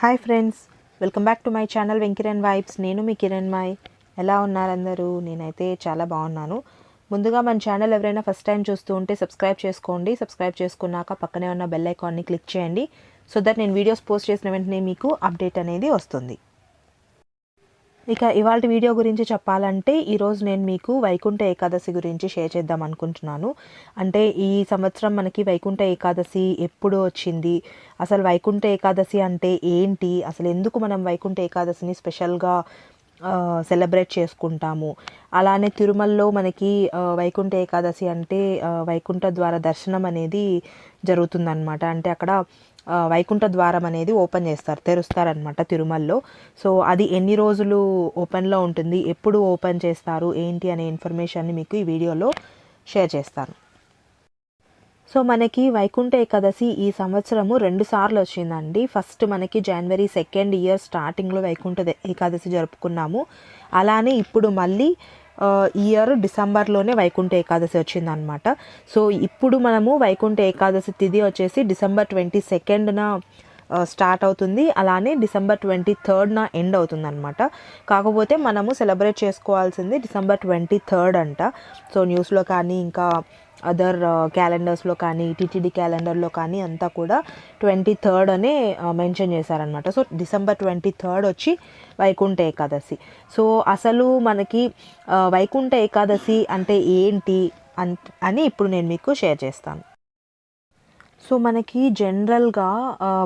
Hi friends welcome back to my channel Venkiran vibes నేను మీ కిరణ్ మాయ్. ఎలా ఉన్నారందరూ నేనైతే చాలా బాగున్నాను. ముందుగా మన ఛానల్ ఎవరైనా ఫస్ట్ టైం చూస్తూ ఉంటే సబ్స్క్రైబ్ చేసుకోండి. సబ్స్క్రైబ్ చేసుకున్నాక పక్కనే ఉన్న బెల్ ఐకాన్ని క్లిక్ చేయండి. సో దట్ నేను వీడియోస్ పోస్ట్ చేసిన వెంటనే మీకు అప్డేట్ అనేది వస్తుంది. ఇక ఇవాళ వీడియో గురించి చెప్పాలంటే ఈరోజు నేను మీకు వైకుంఠ ఏకాదశి గురించి షేర్ చేద్దాం అనుకుంటున్నాను. అంటే ఈ సంవత్సరం మనకి వైకుంఠ ఏకాదశి ఎప్పుడు వచ్చింది? అసలు వైకుంఠ ఏకాదశి అంటే ఏంటి? అసలు ఎందుకు మనం వైకుంఠ ఏకాదశిని స్పెషల్గా సెలబ్రేట్ చేసుకుంటాము? అలానే తిరుమలలో మనకి వైకుంఠ ఏకాదశి అంటే వైకుంఠ ద్వారా దర్శనం అనేది జరుగుతుందన్నమాట. అంటే అక్కడ వైకుంఠ ద్వారం అనేది ఓపెన్ చేస్తారు తెరుస్తారనమాట తిరుమలలో. సో అది ఎన్ని రోజులు ఓపెన్లో ఉంటుంది ఎప్పుడు ఓపెన్ చేస్తారు ఏంటి అనే ఇన్ఫర్మేషన్ని మీకు ఈ వీడియోలో షేర్ చేస్తాను. సో మనకి వైకుంఠ ఏకాదశి ఈ సంవత్సరము రెండు సార్లు వచ్చిందండి. ఫస్ట్ మనకి జనవరి సెకండ్ ఇయర్ స్టార్టింగ్లో వైకుంఠ దే- ఏకాదశి జరుపుకున్నాము. అలానే ఇప్పుడు మళ్ళీ ఇయర్ డిసెంబర్లోనే వైకుంఠ ఏకాదశి వచ్చిందనమాట సో ఇప్పుడు మనము వైకుంఠ ఏకాదశి తిథి వచ్చేసి డిసెంబర్ ట్వంటీ సెకండ్న స్టార్ట్ అవుతుంది. అలానే డిసెంబర్ ట్వంటీ థర్డ్న ఎండ్ అవుతుంది అనమాట కాకపోతే మనము సెలబ్రేట్ చేసుకోవాల్సింది డిసెంబర్ ట్వంటీ థర్డ్ అంట. సో న్యూస్లో కానీ ఇంకా అదర్ క్యాలెండర్స్లో కానీ టీటీడీ క్యాలెండర్లో కానీ అంతా కూడా ట్వంటీ థర్డ్ అనే మెన్షన్ చేశారనమాట సో డిసెంబర్ ట్వంటీ థర్డ్ వచ్చి వైకుంఠ ఏకాదశి. సో అసలు మనకి వైకుంఠ ఏకాదశి అంటే ఏంటి అన్ అని ఇప్పుడు నేను మీకు షేర్ చేస్తాను. సో మనకి జనరల్గా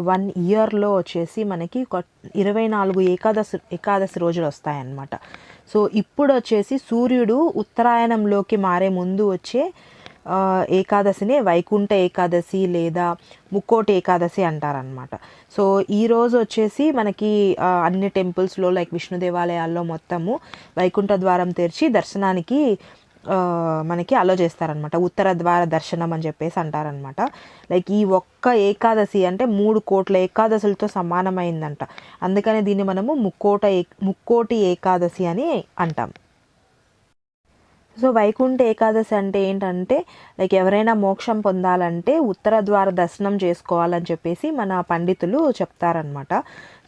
వన్ ఇయర్లో వచ్చేసి మనకి ఒక ఇరవై నాలుగు ఏకాదశి ఏకాదశి రోజులు వస్తాయన్నమాట. సో ఇప్పుడు వచ్చేసి సూర్యుడు ఉత్తరాయణంలోకి మారే ముందు వచ్చే ఏకాదశినే ఏకాదశిని వైకుంఠ ఏకాదశి లేదా ముక్కోటి ఏకాదశి అంటారనమాట సో ఈ రోజు వచ్చేసి మనకి అన్ని టెంపుల్స్లో లైక్ విష్ణు దేవాలయాల్లో మొత్తము వైకుంఠ ద్వారం తెరిచి దర్శనానికి మనకి అలో చేస్తారనమాట ఉత్తర ద్వార దర్శనం అని చెప్పేసి అంటారనమాట లైక్ ఈ ఒక్క ఏకాదశి అంటే మూడు కోట్ల ఏకాదశులతో సమానమైందంట. అందుకనే దీన్ని మనము ముక్కోట ఏ ముక్కోటి ఏకాదశి అని అంటాం. సో వైకుంఠ ఏకాదశి అంటే ఏంటంటే లైక్ ఎవరైనా మోక్షం పొందాలంటే ఉత్తర ద్వార దర్శనం చేసుకోవాలని చెప్పేసి మన పండితులు చెప్తారనమాట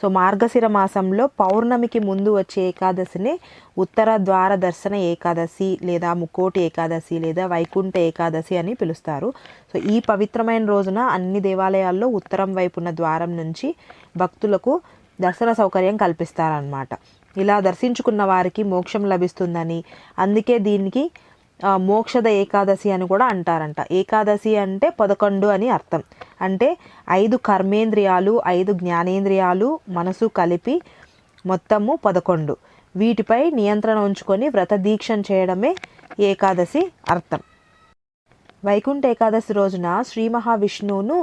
సో మార్గశిర మాసంలో పౌర్ణమికి ముందు వచ్చే ఏకాదశిని ఉత్తర ద్వార దర్శన ఏకాదశి లేదా ముక్కోటి ఏకాదశి లేదా వైకుంఠ ఏకాదశి అని పిలుస్తారు. సో ఈ పవిత్రమైన రోజున అన్ని దేవాలయాల్లో ఉత్తరం వైపున్న ద్వారం నుంచి భక్తులకు దర్శన సౌకర్యం కల్పిస్తారనమాట ఇలా దర్శించుకున్న వారికి మోక్షం లభిస్తుందని. అందుకే దీనికి మోక్షద ఏకాదశి అని కూడా అంటారంట. ఏకాదశి అంటే పదకొండు అని అర్థం. అంటే ఐదు కర్మేంద్రియాలు ఐదు జ్ఞానేంద్రియాలు మనసు కలిపి మొత్తము పదకొండు. వీటిపై నియంత్రణ ఉంచుకొని వ్రత దీక్షను చేయడమే ఏకాదశి అర్థం. వైకుంఠ ఏకాదశి రోజున శ్రీ మహావిష్ణువును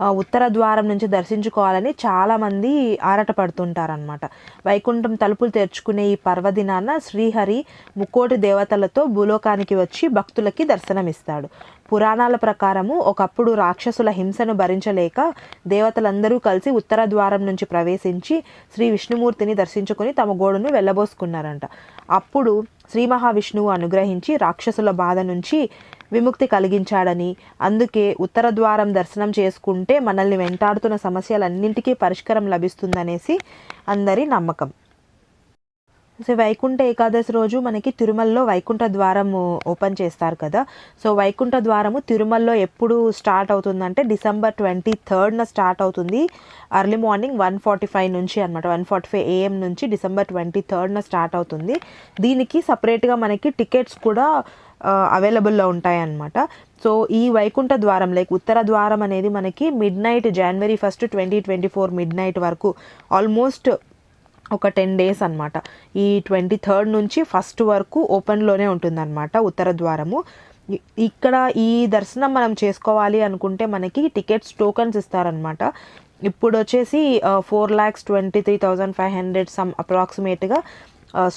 ఉత్తర ద్వారం నుంచి దర్శించుకోవాలని చాలామంది ఆరాటపడుతుంటారనమాట వైకుంఠం తలుపులు తెరుచుకునే ఈ పర్వదినాన శ్రీహరి ముక్కోటి దేవతలతో భూలోకానికి వచ్చి భక్తులకి దర్శనమిస్తాడు. పురాణాల ప్రకారము ఒకప్పుడు రాక్షసుల హింసను భరించలేక దేవతలందరూ కలిసి ఉత్తర ద్వారం నుంచి ప్రవేశించి శ్రీ విష్ణుమూర్తిని దర్శించుకుని తమ గోడును వెళ్ళబోసుకున్నారంట. అప్పుడు శ్రీ మహావిష్ణువు అనుగ్రహించి రాక్షసుల బాధ నుంచి విముక్తి కలిగించాడని. అందుకే ఉత్తర ద్వారం దర్శనం చేసుకుంటే మనల్ని వెంటాడుతున్న సమస్యలన్నింటికీ పరిష్కారం లభిస్తుందనేసి అందరి నమ్మకం. సో వైకుంఠ ఏకాదశి రోజు మనకి తిరుమలలో వైకుంఠ ద్వారము ఓపెన్ చేస్తారు కదా. సో వైకుంఠ ద్వారము తిరుమలలో ఎప్పుడు స్టార్ట్ అవుతుందంటే డిసెంబర్ ట్వంటీ థర్డ్న స్టార్ట్ అవుతుంది. Early morning one forty five నుంచి అనమాట వన్ ఫార్టీ ఫైవ్ ఏఎం నుంచి డిసెంబర్ ట్వంటీ థర్డ్న స్టార్ట్ అవుతుంది. దీనికి సపరేట్గా మనకి టికెట్స్ కూడా అవైలబుల్లో ఉంటాయన్నమాట. సో ఈ వైకుంఠ ద్వారం లైక్ ఉత్తర ద్వారం అనేది మనకి midnight January first twenty twenty four midnight వరకు ఆల్మోస్ట్ ఒక టెన్ డేస్ అనమాట ఈ ట్వంటీ థర్డ్ నుంచి ఫస్ట్ వరకు ఓపెన్లోనే ఉంటుందన్నమాట ఉత్తర ద్వారము. ఇక్కడ ఈ దర్శనం మనం చేసుకోవాలి అనుకుంటే మనకి టికెట్స్ టోకన్స్ ఇస్తారనమాట ఇప్పుడు వచ్చేసి four lakhs twenty three thousand five hundred some అప్రాక్సిమేట్గా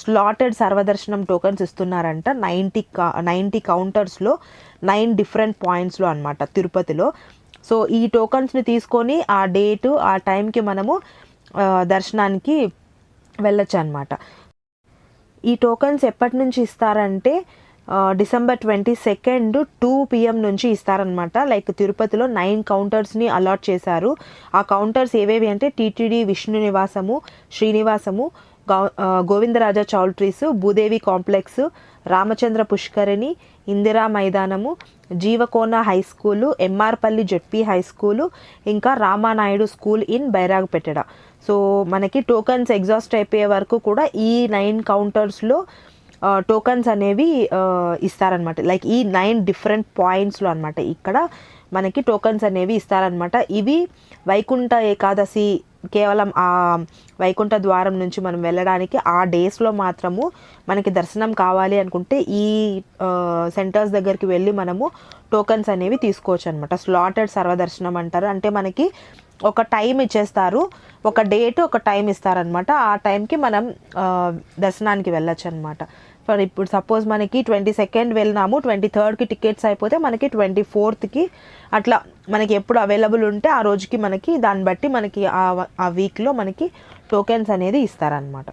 స్లాటెడ్ సర్వదర్శనం టోకన్స్ ఇస్తున్నారంట. నైంటీ కా నైంటీ కౌంటర్స్లో నైన్ డిఫరెంట్ పాయింట్స్లో అనమాట తిరుపతిలో. సో ఈ టోకన్స్ని తీసుకొని ఆ డేటు ఆ టైంకి మనము దర్శనానికి వెళ్ళొచ్చు అనమాట ఈ టోకన్స్ ఎప్పటి నుంచి ఇస్తారంటే December twenty second two PM నుంచి ఇస్తారనమాట లైక్ తిరుపతిలో నైన్ కౌంటర్స్ని అలాట్ చేశారు. ఆ కౌంటర్స్ ఏవేవి అంటే టీటీడీ విష్ణు నివాసము శ్రీనివాసము Govindaraja choultries Bhudevi complex Ramachandra Pushkarini Indira మైదానము Jeevakona high school MRPalli ZP high school ఇంకా Ramanaidu school in Bairagipatteda so మనకి టోకన్స్ ఎగ్జాస్ట్ అయిపోయే వరకు కూడా ఈ నైన్ కౌంటర్స్లో టోకన్స్ అనేవి ఇస్తారనమాట లైక్ ఈ నైన్ డిఫరెంట్ పాయింట్స్లో అనమాట ఇక్కడ మనకి టోకన్స్ అనేవి ఇస్తారనమాట ఇవి వైకుంఠ ఏకాదశి కేవలం ఆ వైకుంఠ ద్వారం నుంచి మనం వెళ్ళడానికి ఆ డేస్లో మాత్రము మనకి దర్శనం కావాలి అనుకుంటే ఈ సెంటర్స్ దగ్గరికి వెళ్ళి మనము టోకన్స్ అనేవి తీసుకోవచ్చు అనమాట స్లాటెడ్ సర్వదర్శనం అంటారు. అంటే మనకి ఒక టైం ఇచ్చేస్తారు. ఒక డేట్ ఒక టైం ఇస్తారనమాట ఆ టైంకి మనం దర్శనానికి వెళ్ళొచ్చు అనమాట ఫర్ ఇప్పుడు సపోజ్ మనకి ట్వంటీ సెకండ్ వెళ్ళినాము ట్వంటీ థర్డ్కి టికెట్స్ అయిపోతే మనకి ట్వంటీ ఫోర్త్కి అట్లా మనకి ఎప్పుడు అవైలబుల్ ఉంటే ఆ రోజుకి మనకి దాన్ని బట్టి మనకి ఆ ఆ వీక్లో మనకి టోకెన్స్ అనేది ఇస్తారనమాట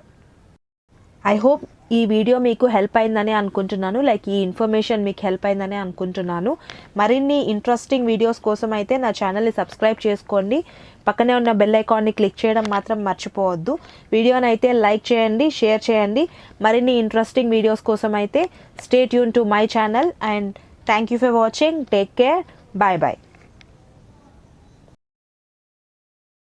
ఐ హోప్ ఈ వీడియో మీకు హెల్ప్ అయిందని అనుకుంటున్నాను. లైక్ ఈ ఇన్ఫర్మేషన్ మీకు హెల్ప్ అయిందని అనుకుంటున్నాను. మరిన్ని ఇంట్రెస్టింగ్ వీడియోస్ కోసం అయితే నా ఛానల్ని సబ్స్క్రైబ్ చేసుకోండి. పక్కనే ఉన్న బెల్ ఐకాన్ని క్లిక్ చేయడం మాత్రం మర్చిపోవద్దు. వీడియోని అయితే లైక్ చేయండి షేర్ చేయండి. మరిన్ని ఇంట్రెస్టింగ్ వీడియోస్ కోసం అయితే stay tune to my channel and thank you for watching take care bye bye